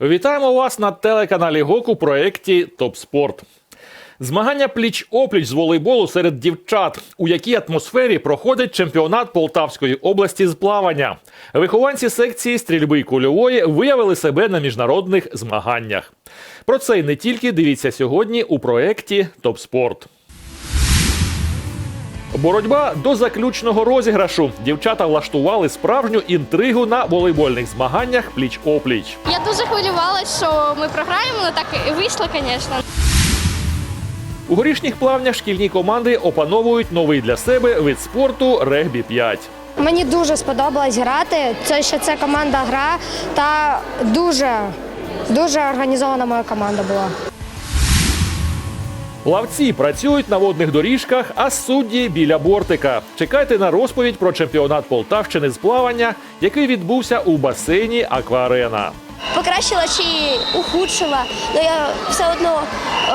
Вітаємо вас на телеканалі ГОК у проєкті Топ Спорт. Змагання пліч-опліч з волейболу серед дівчат, у якій атмосфері проходить чемпіонат Полтавської області з плавання. Вихованці секції стрільби кульової виявили себе на міжнародних змаганнях. Про це й не тільки дивіться сьогодні у проєкті Топ Спорт. Боротьба до заключного розіграшу. Дівчата влаштували справжню інтригу на волейбольних змаганнях пліч-опліч. Я дуже хвилювалася, що ми програємо, але так і вийшло, звісно. У горішніх плавнях шкільні команди опановують новий для себе вид спорту регбі 5. Мені дуже сподобалось грати. Це ще це команда гра та дуже, дуже організована моя команда була. Плавці працюють на водних доріжках, а судді біля бортика. Чекайте на розповідь про чемпіонат Полтавщини з плавання, який відбувся у басейні Акварена. покращила чи ухудшила, але я все одно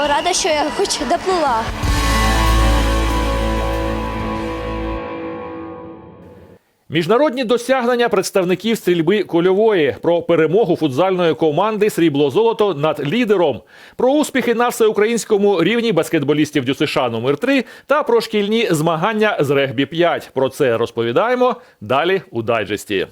рада, що я хоч доплила. Міжнародні досягнення представників стрільби кольової про перемогу футзальної команди Срібло-золото над лідером, про успіхи на всеукраїнському рівні баскетболістів ДЮСШ номер 3 та про шкільні змагання з регбі 5. Про це розповідаємо далі у дайджесті.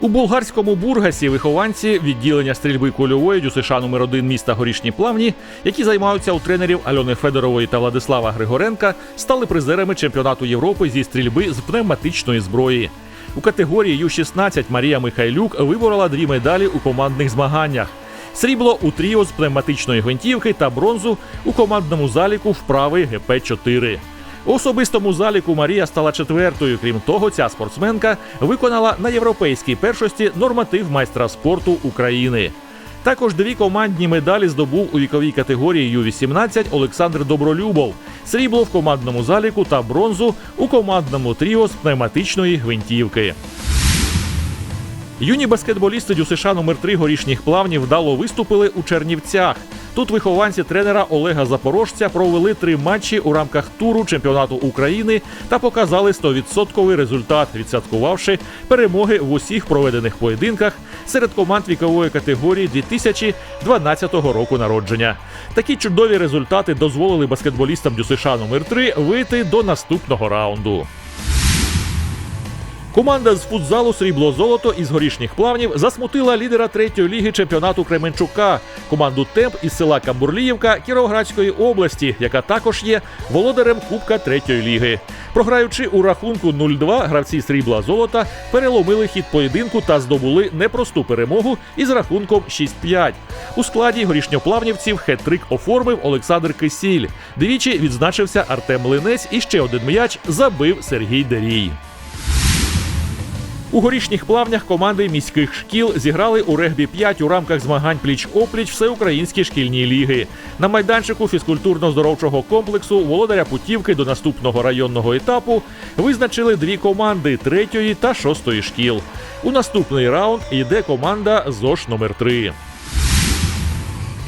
У болгарському бургасі вихованці відділення стрільби кульової ДЮСШ номер 1 міста Горішні Плавні, які займаються у тренерів Альони Федорової та Владислава Григоренка, стали призерами чемпіонату Європи зі стрільби з пневматичної зброї. У категорії Ю-16 Марія Михайлюк виборола дві медалі у командних змаганнях. Срібло у тріо з пневматичної гвинтівки та бронзу у командному заліку вправи ГП-4. Особистому заліку Марія стала четвертою. Крім того, ця спортсменка виконала на європейській першості норматив майстра спорту України. Також дві командні медалі здобув у віковій категорії Ю-18 Олександр Добролюбов, срібло в командному заліку та бронзу у командному тріо з пневматичної гвинтівки. Юні баскетболісти ДЮСШ номер 3 горішніх плавнів вдало виступили у Чернівцях. Тут вихованці тренера Олега Запорожця провели три матчі у рамках туру чемпіонату України та показали 100% результат, відсвяткувавши перемоги в усіх проведених поєдинках серед команд вікової категорії 2012 року народження. Такі чудові результати дозволили баскетболістам ДЮСШ номер 3 вийти до наступного раунду. Команда з футзалу Срібло Золото із горішніх плавнів засмутила лідера третьої ліги чемпіонату Кременчука, команду Темп із села Камбурліївка Кіровоградської області, яка також є володарем Кубка третьої ліги. Програючи у рахунку 0-2, гравці срібла золота переломили хід поєдинку та здобули непросту перемогу із рахунком 6-5. У складі горішньоплавнівців хет-трик оформив Олександр Кисіль. Двічі відзначився Артем Линець і ще один м'яч забив Сергій Дерій. У горішніх плавнях команди міських шкіл зіграли у регбі 5 у рамках змагань пліч-опліч всеукраїнські шкільні ліги. На майданчику фізкультурно-здоровчого комплексу володаря путівки до наступного районного етапу визначили дві команди третьої та шостої шкіл. У наступний раунд йде команда ЗОШ номер 3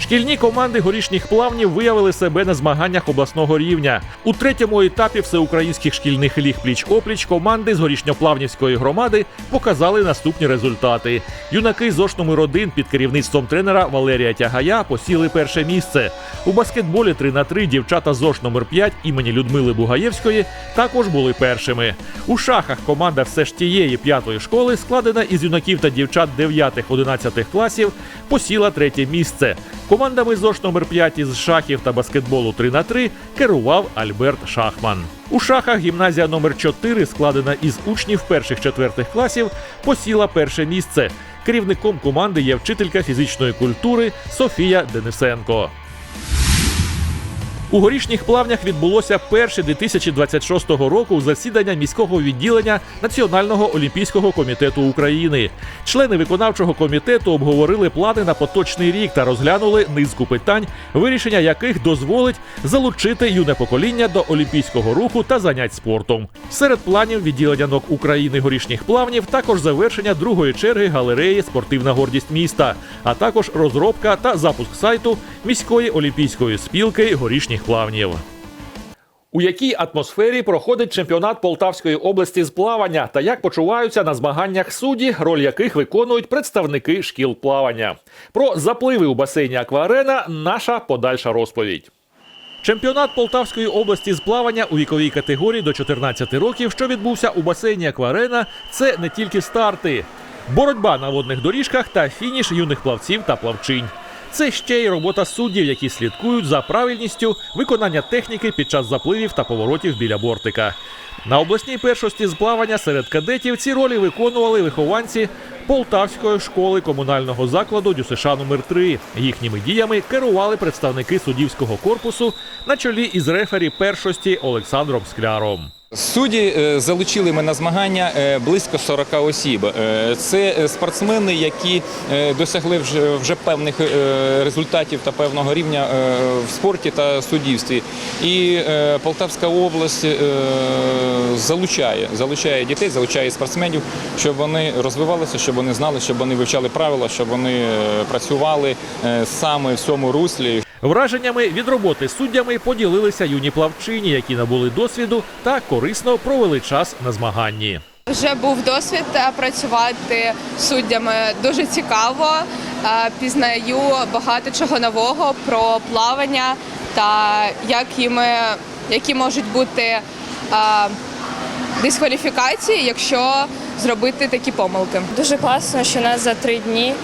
Шкільні команди горішніх плавнів виявили себе на змаганнях обласного рівня. У третьому етапі всеукраїнських шкільних ліг пліч-опліч команди з горішньоплавнівської громади показали наступні результати. Юнаки ЗОШ номер 1 під керівництвом тренера Валерія Тягая посіли перше місце. У баскетболі 3 на 3 дівчата ЗОШ номер 5 імені Людмили Бугаєвської також були першими. У шахах команда все ж тієї п'ятої школи, складена із юнаків та дівчат 9-11 класів, посіла третє місце. Командами ЗОШ номер 5 із шахів та баскетболу 3 на 3 керував Альберт Шахман. У шахах гімназія номер 4 складена із учнів перших-четвертих класів, посіла перше місце. Керівником команди є вчителька фізичної культури Софія Денисенко. У горішніх плавнях відбулося перше 2026 року засідання міського відділення Національного олімпійського комітету України. Члени виконавчого комітету обговорили плани на поточний рік та розглянули низку питань, вирішення яких дозволить залучити юне покоління до олімпійського руху та занять спортом. Серед планів відділення НОК України горішніх плавнів також завершення другої черги галереї Спортивна гордість міста, а також розробка та запуск сайту міської олімпійської спілки горішніх плавнів. У якій атмосфері проходить чемпіонат Полтавської області з плавання та як почуваються на змаганнях судді, роль яких виконують представники шкіл плавання? Про запливи у басейні Акварена наша подальша розповідь. Чемпіонат Полтавської області з плавання у віковій категорії до 14 років, що відбувся у басейні Акварена, це не тільки старти, боротьба на водних доріжках та фініш юних плавців та плавчинь. Це ще й робота суддів, які слідкують за правильністю виконання техніки під час запливів та поворотів біля бортика. На обласній першості з плавання серед кадетів ці ролі виконували вихованці Полтавської школи комунального закладу ДЮСШ номер 3 Їхніми діями керували представники суддівського корпусу на чолі із рефері першості Олександром Скляром. Судді е, залучили ми на змагання е, близько 40 осіб. Е, Це спортсмени, які досягли вже, певних результатів та певного рівня в спорті та суддівстві. І Полтавська область залучає, залучає дітей, залучає спортсменів, щоб вони розвивалися, щоб вони знали, щоб вони вивчали правила, щоб вони працювали саме в цьому руслі, Враженнями від роботи з суддями поділилися юні плавчині, які набули досвіду та корисно провели час на змаганні. Вже був досвід е, працювати з суддями. Дуже цікаво. Е, Пізнаю багато чого нового про плавання та як їми, які можуть бути е, дискваліфікації, якщо зробити такі помилки. Дуже класно, що нас за три дні е,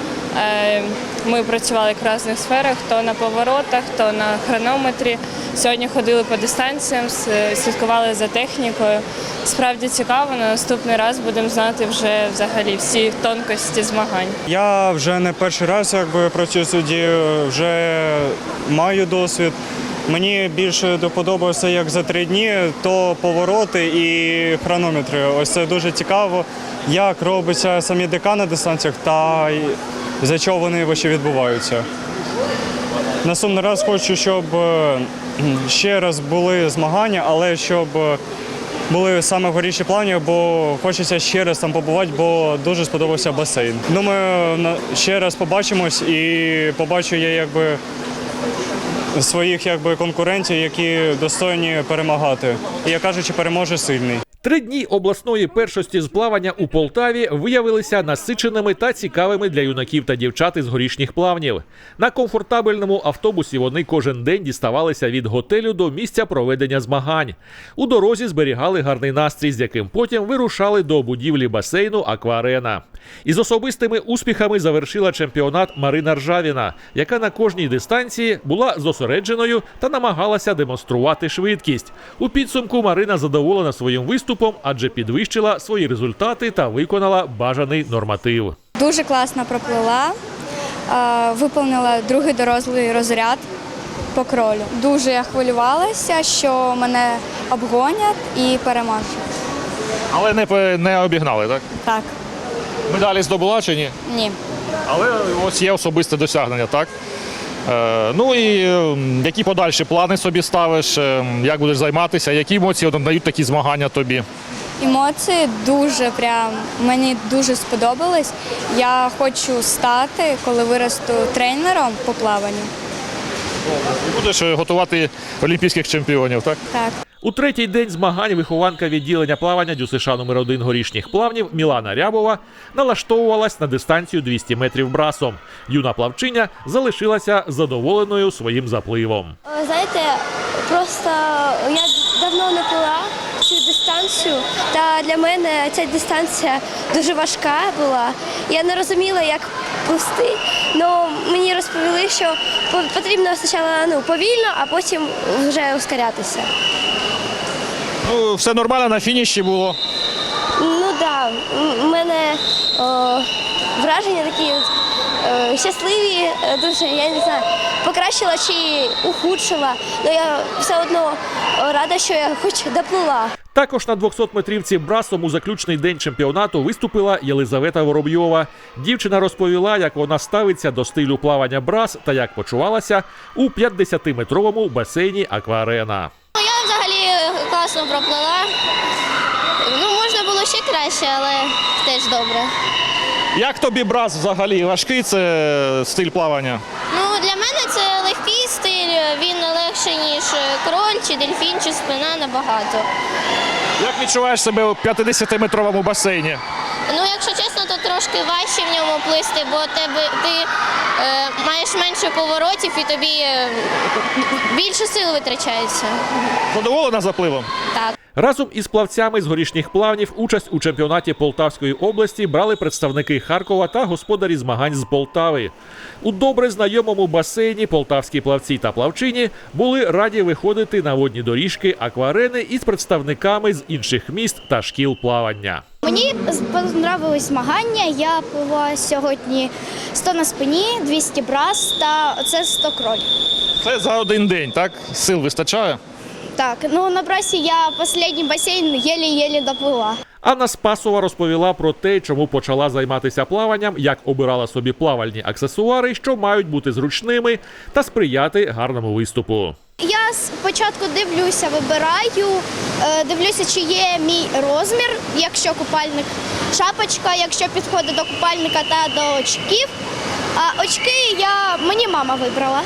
ми працювали в різних сферах, то на поворотах, то на хронометрі. Сьогодні ходили по дистанціям, слідкували за технікою. Справді цікаво. На наступний раз будемо знати вже взагалі всі тонкості змагань. Я вже не перший раз якби працюю суддєю, вже маю досвід. Мені більше доподобалося як за три дні, то повороти і хронометри. Ось це дуже цікаво, як робиться самі ДК на дистанціях та за чого вони вообще відбуваються. Наступний раз хочу, щоб е, ще раз були змагання, але щоб е, були саме горіші плавні, бо хочеться ще раз там побувати, бо дуже сподобався басейн. На- ще раз побачимось і побачу я якби своїх якби конкурентів, які достойні перемагати. І як кажучи, переможе сильний. Три дні обласної першості з плавання у Полтаві виявилися насиченими та цікавими для юнаків та дівчат із горішніх плавнів. На комфортабельному автобусі вони кожен день діставалися від готелю до місця проведення змагань. У дорозі зберігали гарний настрій, з яким потім вирушали до будівлі басейну Акварена. Із особистими успіхами завершила чемпіонат Марина Ржавіна, яка на кожній дистанції була зосередженою та намагалася демонструвати швидкість. У підсумку Марина задоволена своїм виступом, адже підвищила свої результати та виконала бажаний норматив. Дуже класно проплила, е, виповнила другий дорослий розряд по кролю. Дуже я хвилювалася, що мене обгонять і переможу. Але не, не обігнали, так? Так, Медалі здобула чи ні? ні. Але ось є особисте досягнення, так? Е, ну і е, які подальші плани собі ставиш, е, як будеш займатися, які емоції дають такі змагання тобі? Емоції дуже прям мені дуже сподобались. Я хочу стати, коли виросту тренером по плаванню. Будеш готувати олімпійських чемпіонів, так? Так. У третій день змагань вихованка відділення плавання ДЮСШ номер 1 горішніх плавнів Мілана Рябова налаштовувалась на дистанцію 200 метрів брасом. Юна плавчиня залишилася задоволеною своїм запливом. Е, Знаєте, просто я давно не плила цю дистанцію, та для мене ця дистанція дуже важка була. Я не розуміла, як пусти. але мені розповіли, що потрібно спочатку ну, повільно, а потім вже ускорятися. Ну, все нормально на фініші було. Ну так, да, у мене о, враження такі е, щасливі, е, дуже, я не знаю, покращила чи ухудшила. але я все одно рада, що я хоч доплила. Також на 200 метрівці брасом у заключний день чемпіонату виступила Єлизавета Воробйова. Дівчина розповіла, як вона ставиться до стилю плавання брас та як почувалася у 50-метровому басейні Акварена. Ну, Я взагалі класно проплила. Ну, можна було ще краще, але теж добре. Як тобі брас взагалі? Важкий це стиль плавання? Ну, для мене це легкий стиль, він легший, ніж кроль, чи дельфін, чи спина набагато. Як відчуваєш себе у 50-метровому басейні? Ну, якщо чесно, то трошки важче в ньому плисти, бо тебе ти е, маєш менше поворотів і тобі е, більше сил витрачається. Задоволена запливом? Так. Разом із плавцями з горішніх плавнів участь у чемпіонаті Полтавської області брали представники Харкова та господарі змагань з Полтави. У добре знайомому басейні полтавські плавці та плавчині були раді виходити на водні доріжки акварени із представниками з інших міст та шкіл плавання. Мені понравились змагання. Я пила сьогодні 100 на спині, 200 брас та це 100 кроль. Це за один день, так? Сил вистачає? Так, ну на брасі я останній басейн єлі-єлі доплила. Анна Спасова розповіла про те, чому почала займатися плаванням, як обирала собі плавальні аксесуари, що мають бути зручними та сприяти гарному виступу. Я спочатку дивлюся, вибираю, е, дивлюся, чи є мій розмір, якщо купальник, шапочка, якщо підходить до купальника та до очків. А очки я мені мама вибрала.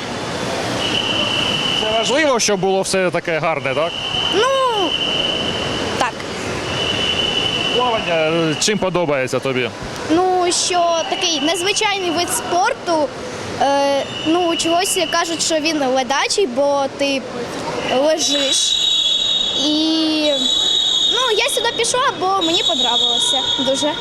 Важливо, щоб було все таке гарне, так? Ну так. Плавання е, чим подобається тобі? Ну що такий незвичайний вид спорту. Е, ну, чогось кажуть, що він ледачий, бо ти лежиш. І ну, я сюди пішла, бо мені подобалося дуже.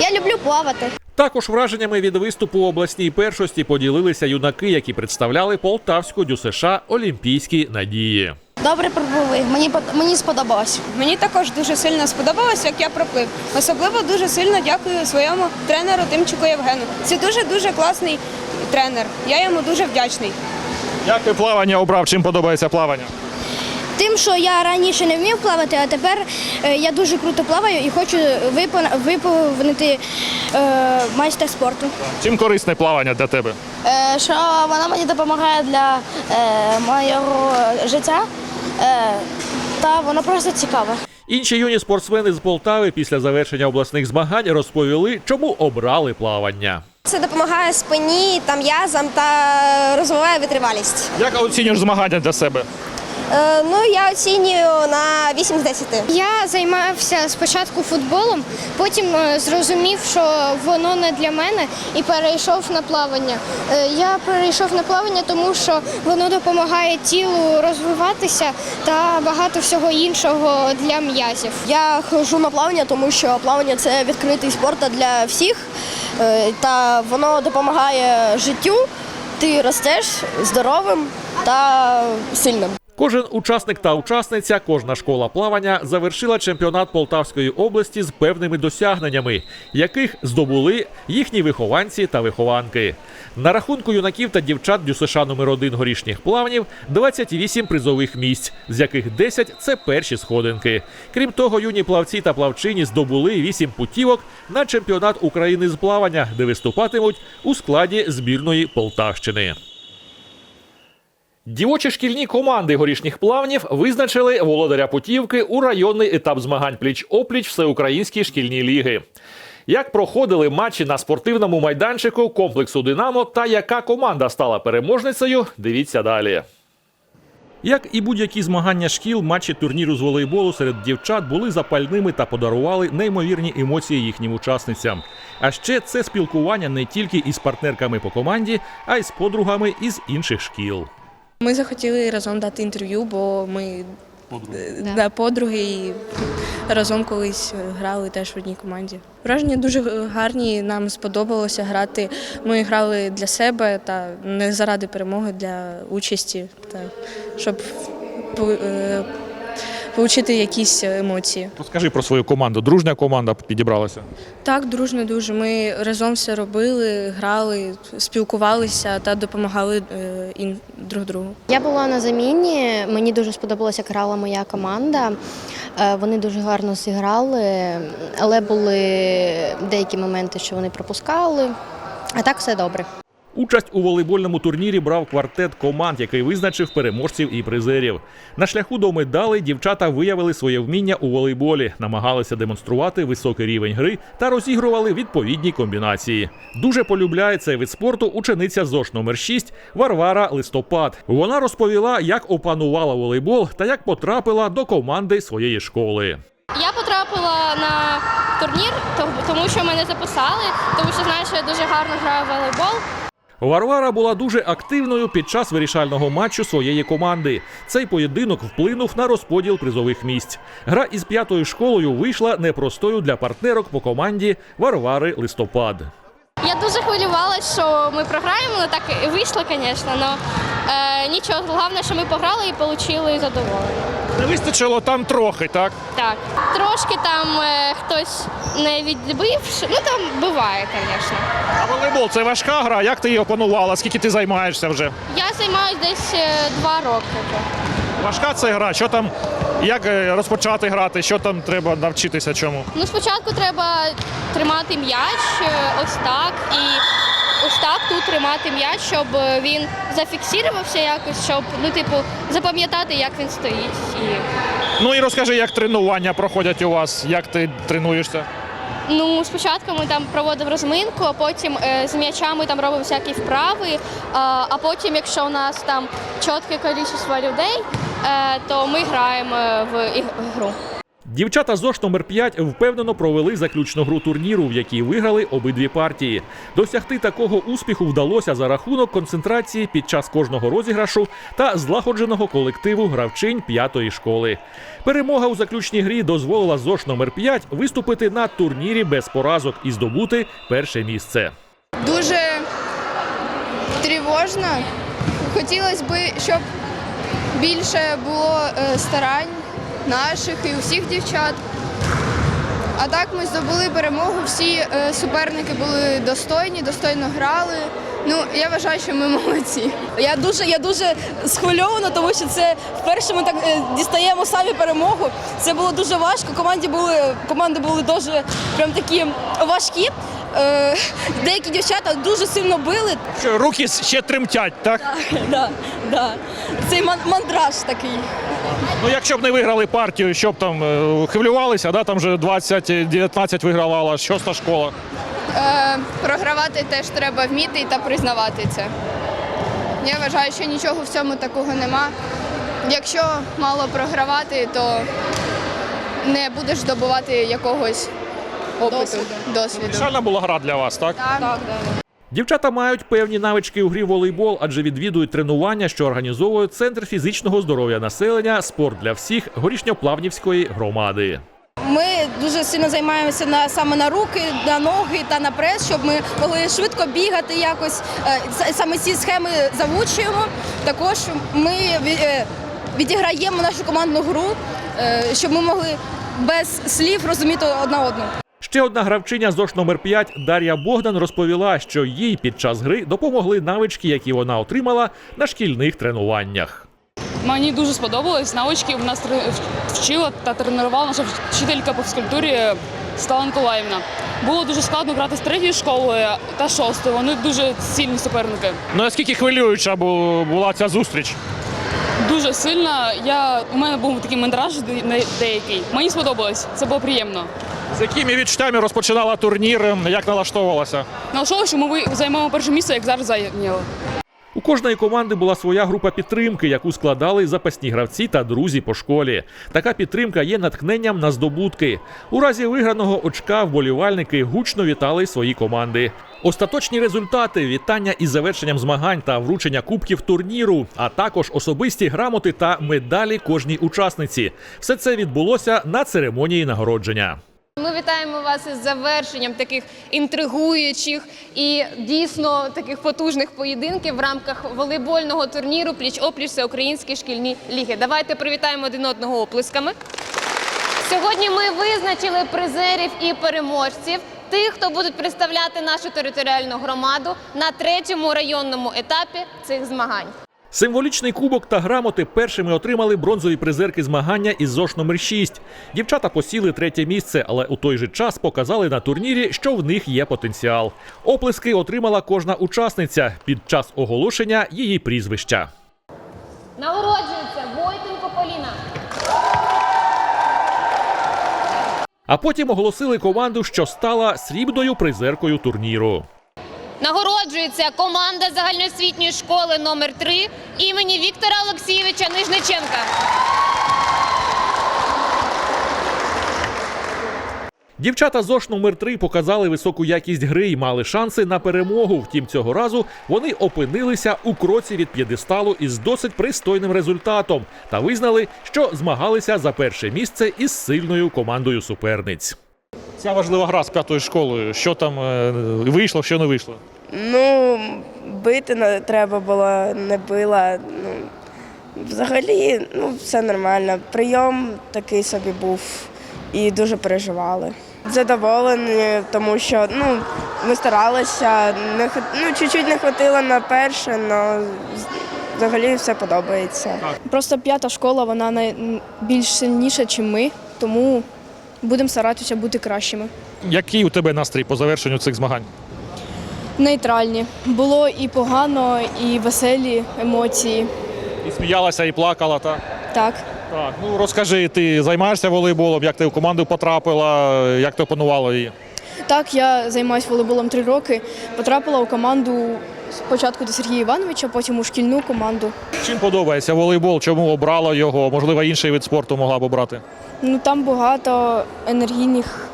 Я люблю плавати. Також враженнями від виступу у обласній першості поділилися юнаки, які представляли Полтавську ДЮСШ Олімпійські надії. Добре пробули, мені, мені сподобалось. Мені також дуже сильно сподобалось, як я проплив. Особливо дуже сильно дякую своєму тренеру Тимчику Євгену. Це дуже дуже класний тренер. Я йому дуже вдячний. Як ти плавання обрав? Чим подобається плавання? Тим, що я раніше не вмів плавати, а тепер е, я дуже круто плаваю і хочу виповнити е, майстер спорту. Чим корисне плавання для тебе? Е, що вона мені допомагає для е, моєго життя, е, та воно просто цікаве. Інші юні спортсмени з Полтави після завершення обласних змагань розповіли, чому обрали плавання. Це допомагає спині та м'язам та розвиває витривалість. Як оцінюєш змагання для себе? Е, ну, я оцінюю на 8 з 10. Я займався спочатку футболом, потім е, зрозумів, що воно не для мене, і перейшов на плавання. Е, Я перейшов на плавання, тому що воно допомагає тілу розвиватися та багато всього іншого для м'язів. Я ходжу на плавання, тому що плавання це відкритий спорт для всіх, та воно допомагає життю. Ти ростеш здоровим та сильним. Кожен учасник та учасниця, кожна школа плавання завершила чемпіонат Полтавської області з певними досягненнями, яких здобули їхні вихованці та вихованки. На рахунку юнаків та дівчат ДЮСШ номер 1 горішніх плавнів 28 призових місць, з яких 10 – це перші сходинки. Крім того, юні плавці та плавчині здобули 8 путівок на чемпіонат України з плавання, де виступатимуть у складі збірної Полтавщини. Дівочі шкільні команди горішніх плавнів визначили володаря путівки у районний етап змагань пліч-опліч Всеукраїнській шкільній ліги. Як проходили матчі на спортивному майданчику комплексу Динамо та яка команда стала переможницею, дивіться далі. Як і будь-які змагання шкіл, матчі турніру з волейболу серед дівчат були запальними та подарували неймовірні емоції їхнім учасницям. А ще це спілкування не тільки із партнерками по команді, а й з подругами із інших шкіл. Ми захотіли разом дати інтерв'ю, бо ми подруги, да, подруги і разом колись грали теж в одній команді. Враження дуже гарні. Нам сподобалося грати. Ми грали для себе та не заради перемоги, для участі, та щоб е, отримати якісь емоції. Розкажи про свою команду. Дружня команда підібралася. Так, дружно дуже. Ми разом все робили, грали, спілкувалися та допомагали е, ін- друг другу. Я була на заміні. Мені дуже сподобалося, як грала моя команда. Е, Вони дуже гарно зіграли, але були деякі моменти, що вони пропускали. А так все добре. Участь у волейбольному турнірі брав квартет команд, який визначив переможців і призерів. На шляху до медалей дівчата виявили своє вміння у волейболі, намагалися демонструвати високий рівень гри та розігрували відповідні комбінації. Дуже полюбляє цей вид спорту учениця ЗОШ номер 6 Варвара Листопад. Вона розповіла, як опанувала волейбол та як потрапила до команди своєї школи. Я потрапила на турнір, тому що мене записали, тому що знаю, що я дуже гарно граю в волейбол. Варвара була дуже активною під час вирішального матчу своєї команди. Цей поєдинок вплинув на розподіл призових місць. Гра із п'ятою школою вийшла непростою для партнерок по команді Варвари Листопад. Я дуже хвилювалася, що ми програємо, але так і вийшло, звісно. Але е, нічого, головне, що ми пограли і отримали задоволення. Не вистачило там трохи, так? Так, трошки там е, хтось не відбив, ну там буває, звісно. А волейбол це важка гра. Як ти її опанувала? Скільки ти займаєшся вже? Я займаюся десь е, два роки. вже. Важка це гра. Що там, як е, розпочати грати? Що там треба навчитися чому? Ну, спочатку треба тримати м'яч, е, ось так, і ось так тут тримати м'яч, щоб е, він зафіксувався якось, щоб ну, типу, запам'ятати, як він стоїть. І... Ну і розкажи, як тренування проходять у вас, як ти тренуєшся? Ну, спочатку ми там проводимо розминку, а потім е, з м'ячами там робимо всякі вправи. А, а потім, якщо у нас там чітке кількість людей, е, то ми граємо в гру. Дівчата ЗОШ номер 5 впевнено провели заключну гру турніру, в якій виграли обидві партії. Досягти такого успіху вдалося за рахунок концентрації під час кожного розіграшу та злагодженого колективу гравчинь п'ятої школи. Перемога у заключній грі дозволила ЗОШ номер 5 виступити на турнірі без поразок і здобути перше місце. Дуже тривожно. Хотілося б, щоб більше було е, старань наших і усіх дівчат. А так ми здобули перемогу. Всі е, суперники були достойні, достойно грали. Ну, я вважаю, що ми молодці. Я дуже, я дуже схвильована, тому що це вперше ми так е, дістаємо самі перемогу. Це було дуже важко. Команді були команди були дуже прям такі важкі. Е, деякі дівчата дуже сильно били. Що, руки ще тремтять, так? Да, да. Цей ман- мандраж такий. Ну якщо б не виграли партію, що б там е, хвилювалися, да? там вже 20-19 вигравала шоста школа. Е, програвати теж треба вміти та признавати це. Я вважаю, що нічого в цьому такого нема. Якщо мало програвати, то не будеш здобувати якогось опиту, досвіду. Вирішальна була гра для вас, так? Так. Дівчата мають певні навички у грі волейбол, адже відвідують тренування, що організовує Центр фізичного здоров'я населення Спорт для всіх горішньоплавнівської громади. Ми дуже сильно займаємося на саме на руки, на ноги та на прес, щоб ми могли швидко бігати якось. Е, Саме ці схеми завучуємо. Також ми е, відіграємо нашу командну гру, е, щоб ми могли без слів розуміти одна одну. Ще одна гравчиня ЗОШ номер 5 Дар'я Богдан розповіла, що їй під час гри допомогли навички, які вона отримала на шкільних тренуваннях. Мені дуже сподобалось. Навички в нас вчила та тренувала наша вчителька по фізкультурі Стала Миколаївна. Було дуже складно грати з третьої школи та шостої. Вони дуже сильні суперники. Ну наскільки хвилююча була ця зустріч? Дуже сильно. Я у мене був такий мандраж деякий. Мені сподобалось. Це було приємно. З якими відчуттями розпочинала турнір, як налаштовувалася? Налаштовувалася, що ми займемо перше місце, як зараз зайняли. У кожної команди була своя група підтримки, яку складали запасні гравці та друзі по школі. Така підтримка є натхненням на здобутки. У разі виграного очка вболівальники гучно вітали свої команди. Остаточні результати, вітання із завершенням змагань та вручення кубків турніру, а також особисті грамоти та медалі кожній учасниці. Все це відбулося на церемонії нагородження. Ми вітаємо вас із завершенням таких інтригуючих і дійсно таких потужних поєдинків в рамках волейбольного турніру Пліч-опліч Всеукраїнські шкільні ліги. Давайте привітаємо один одного оплесками. Сьогодні ми визначили призерів і переможців, тих, хто будуть представляти нашу територіальну громаду на третьому районному етапі цих змагань. Символічний кубок та грамоти першими отримали бронзові призерки змагання із ЗОШ номер 6 Дівчата посіли третє місце, але у той же час показали на турнірі, що в них є потенціал. Оплески отримала кожна учасниця під час оголошення її прізвища. Нагороджується Войтенко Поліна. А потім оголосили команду, що стала срібною призеркою турніру. Нагороджується команда загальноосвітньої школи номер 3 імені Віктора Олексійовича Нижниченка. Дівчата ЗОШ номер 3 показали високу якість гри і мали шанси на перемогу. Втім, цього разу вони опинилися у кроці від п'єдесталу із досить пристойним результатом та визнали, що змагалися за перше місце із сильною командою суперниць. Ця важлива гра з п'ятою школою. Що там е, вийшло, що не вийшло? Ну, бити не треба було, не била. Ну, взагалі, ну, все нормально. Прийом такий собі був і дуже переживали. Задоволені, тому що ну, ми старалися, не, ну, чуть-чуть не хватило на перше, але взагалі все подобається. Просто п'ята школа, вона най- більш сильніша, ніж ми, тому будемо старатися бути кращими. Який у тебе настрій по завершенню цих змагань? Нейтральні. Було і погано, і веселі емоції. І сміялася, і плакала, так? Так. Так, ну розкажи, ти займаєшся волейболом, як ти в команду потрапила, як ти опанувала її? Так, я займаюся волейболом три роки. Потрапила у команду спочатку до Сергія Івановича, потім у шкільну команду. Чим подобається волейбол? Чому обрала його? Можливо, інший вид спорту могла б обрати? Ну там багато енергійних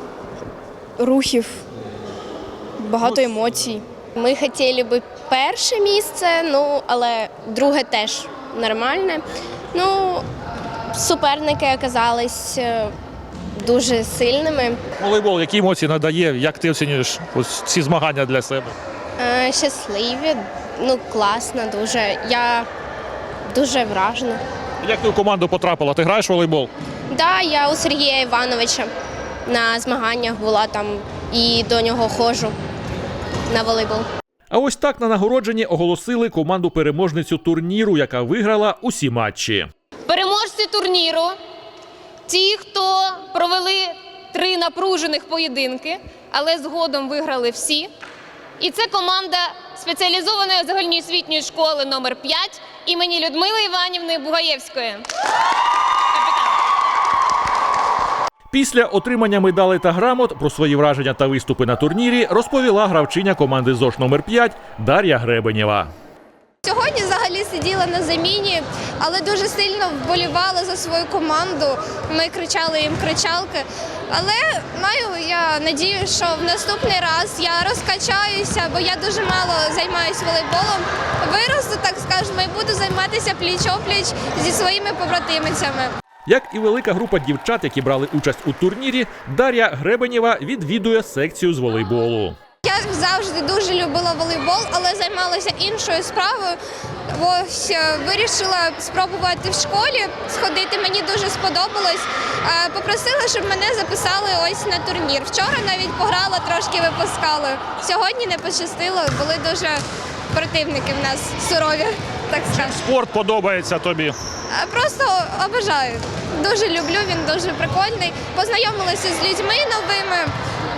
рухів, багато емоцій. Ми хотіли би перше місце, ну але друге теж нормальне. Ну, суперники оказались е, дуже сильними. Волейбол, які емоції надає, як ти оцінюєш ось ці змагання для себе? Е, Щасливі, ну класно дуже. Я дуже вражена. Як ти в команду потрапила? Ти граєш в волейбол? Да, я у Сергія Івановича на змаганнях була там і до нього ходжу на волейбол. А ось так на нагородженні оголосили команду переможницю турніру, яка виграла усі матчі. Переможці турніру, ті, хто провели три напружених поєдинки, але згодом виграли всі. І це команда спеціалізованої загальноосвітньої школи номер 5 імені Людмили Іванівни Бугаєвської. Після отримання медалей та грамот про свої враження та виступи на турнірі розповіла гравчиня команди ЗОШ номер 5 Дар'я Гребенєва. Сьогодні взагалі сиділа на заміні, але дуже сильно вболівала за свою команду. Ми кричали їм кричалки. Але маю я надію, що в наступний раз я розкачаюся, бо я дуже мало займаюся волейболом. Виросту, так скажемо, і буду займатися пліч-опліч зі своїми побратимицями. Як і велика група дівчат, які брали участь у турнірі, Дар'я Гребенєва відвідує секцію з волейболу. Я завжди дуже любила волейбол, але займалася іншою справою. Ось е, вирішила спробувати в школі сходити. Мені дуже сподобалось. Е, Попросила, щоб мене записали ось на турнір. Вчора навіть пограла, трошки випускали. Сьогодні не пощастило, були дуже противники в нас сурові, так скажемо. Спорт подобається тобі. Е, Просто обожаю. Дуже люблю, він дуже прикольний. Познайомилася з людьми новими.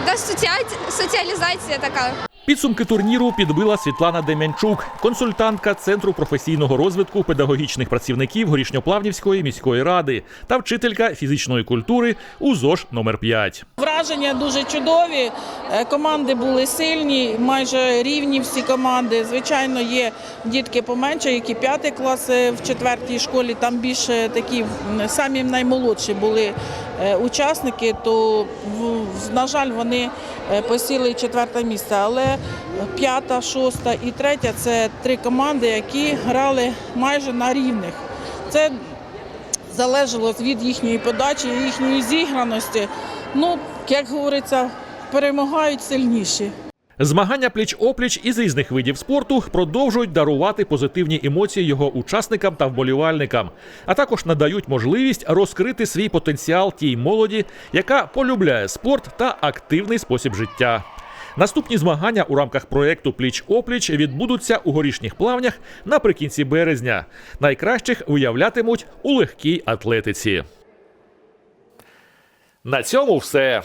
Да, соціа- соціалізація така. Підсумки турніру підбила Світлана Дем'янчук, консультантка Центру професійного розвитку педагогічних працівників Горішньоплавнівської міської ради та вчителька фізичної культури у ЗОЖ номер 5 Враження дуже чудові. Е, Команди були сильні, майже рівні всі команди. Звичайно, є дітки поменше, які п'ятий клас е, в четвертій школі. Там більше такі самі наймолодші були учасники. То на жаль, вони е, посіли четверте місце. Але п'ята, шоста і третя це три команди, які грали майже на рівних. Це залежало від їхньої подачі, їхньої зіграності. Ну, як говориться, перемагають сильніші. Змагання пліч-опліч із різних видів спорту продовжують дарувати позитивні емоції його учасникам та вболівальникам, а також надають можливість розкрити свій потенціал тій молоді, яка полюбляє спорт та активний спосіб життя. Наступні змагання у рамках проєкту Пліч опліч відбудуться у горішніх плавнях наприкінці березня. Найкращих виявлятимуть у легкій атлетиці. На цьому все.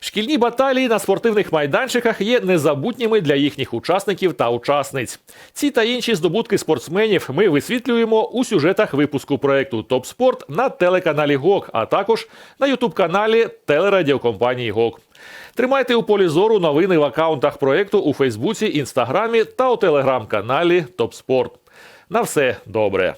Шкільні баталії на спортивних майданчиках є незабутніми для їхніх учасників та учасниць. Ці та інші здобутки спортсменів ми висвітлюємо у сюжетах випуску проекту Топ Спорт на телеканалі ГОК, а також на ютуб-каналі телерадіокомпанії ГОК. Тримайте у полі зору новини в акаунтах проекту у Фейсбуці, Інстаграмі та у телеграм-каналі Топ Спорт. На все добре.